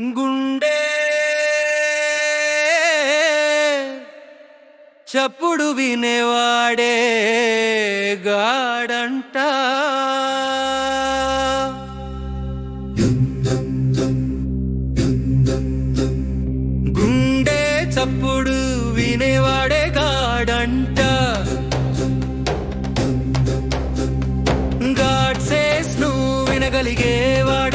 గుండె చప్పుడు వినేవాడే గాడంట. గుండె చప్పుడు వినేవాడే గాడంట. గాడ్ సేస్ నువ్వు వినగలిగేవాడు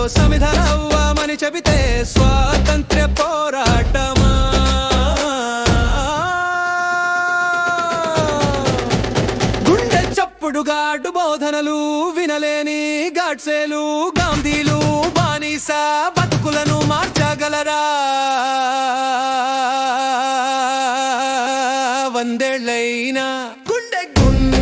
యుద్ధాలలో సమిధనవ్వమని చెబితే స్వాతంత్ర్య పోరాటమా? గుండె చప్పుడు గాడు బోధనలు వినలేని గాడ్సేలు గాంధీలు బానిస బతుకులను మార్చగలరా? వందేళ్ళైనా గుండె గుండె